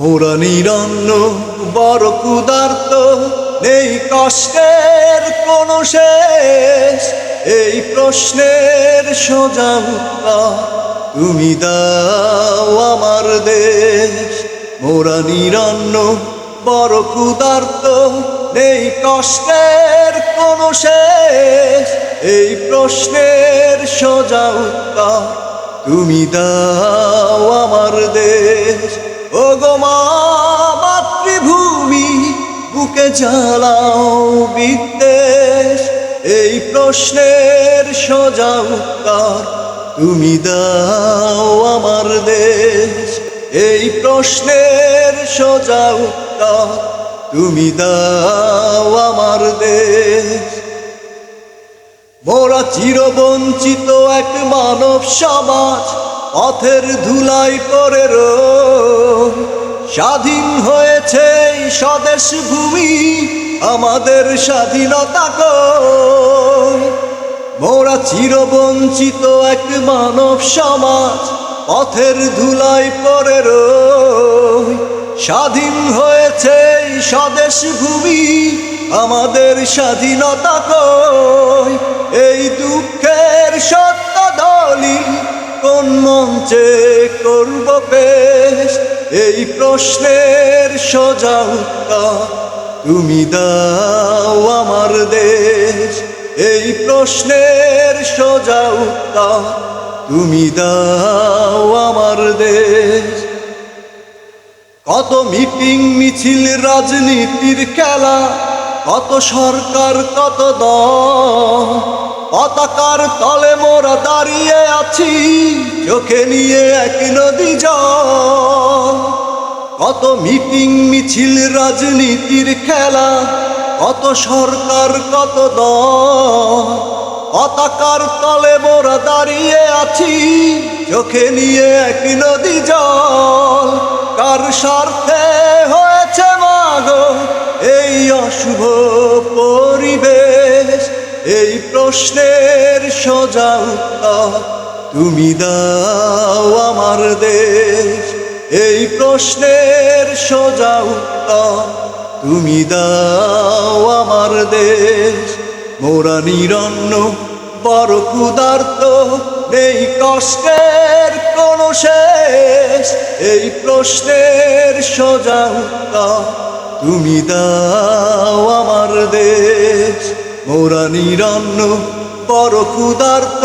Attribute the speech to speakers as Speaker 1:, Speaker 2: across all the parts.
Speaker 1: মোরা নিরন্ন বড় ক্ষুধার্ত, নেই কষ্টের কোনো শেষ। এই প্রশ্নের সোজা তুমি দাও আমার দেশ। মোরা নিরন্ন বড় ক্ষুধার্ত, নেই কষ্টের কোনো শেষ। এই প্রশ্নের সোজা তুমি দাও আমার দেশ। ও গো মা মাতৃভূমি, বুকে জ্বালাও বিদ্বেষ। এই প্রশ্নের সোজা উত্তর তুমি দাও আমার দেশ। এই প্রশ্নের সোজা উত্তর তুমি দাও আমার দেশ। মোরা চিরবঞ্চিত এক মানব সমাজ পথের ধুলাই রোজ স্বাধীন হয়েছে স্বদেশ ভূমি, আমাদের স্বাধীনতা মোরা চিরবঞ্চিত এক মানব সমাজ, পথের ধুলাই পরে স্বাধীন হয়েছে স্বদেশ ভূমি, আমাদের স্বাধীনতা কই মঞ্চে করব পেশ এই প্রশ্নের সোজা উত্তর তুমি দাও আমার দেশ। এই প্রশ্নের সোজা উত্তর তুমি দাও আমার দেশ। কত মিটিং মিছিল রাজনীতির খেলা, কত সরকার, কত দল, পতাকার তলে মোরা দাঁড়িয়ে আছি চোখে নিয়ে এক নদী জল। কত মিটিং মিছিল, রাজনীতির খেলা, কত সরকার, কত দল। পতাকার তলে মোরা দাঁড়িয়ে আছি, চোখে নিয়ে এক নদী জল। কার স্বার্থে হয়েছে মাগো এই অশুভ পরিবেশ? এই প্রশ্নের সোজা উত্তর তুমি দাও আমার দেশ। এই প্রশ্নের সোজা উত্তর, তুমি দাও আমার দেশ। মোরা নিরন্ন, বড় ক্ষুধার্ত, নেই কষ্টের কোনো শেষ। এই প্রশ্নের সোজা উত্তর, তুমি দাও আমার দেশ। মোরা নিরন্ন, বড় ক্ষুধার্ত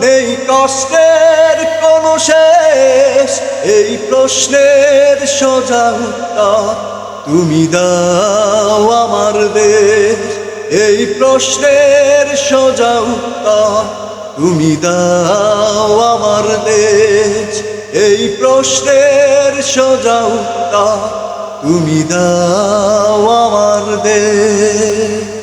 Speaker 1: নেই কষ্টের কোনো শেষ, এই প্রশ্নের সোজা উত্তর তুমি দাও আমার দেশ। এই প্রশ্নের সোজা উত্তর তুমি দাও আমার দেশ। এই প্রশ্নের সোজা উত্তর তুমি দাও আমার দেশ।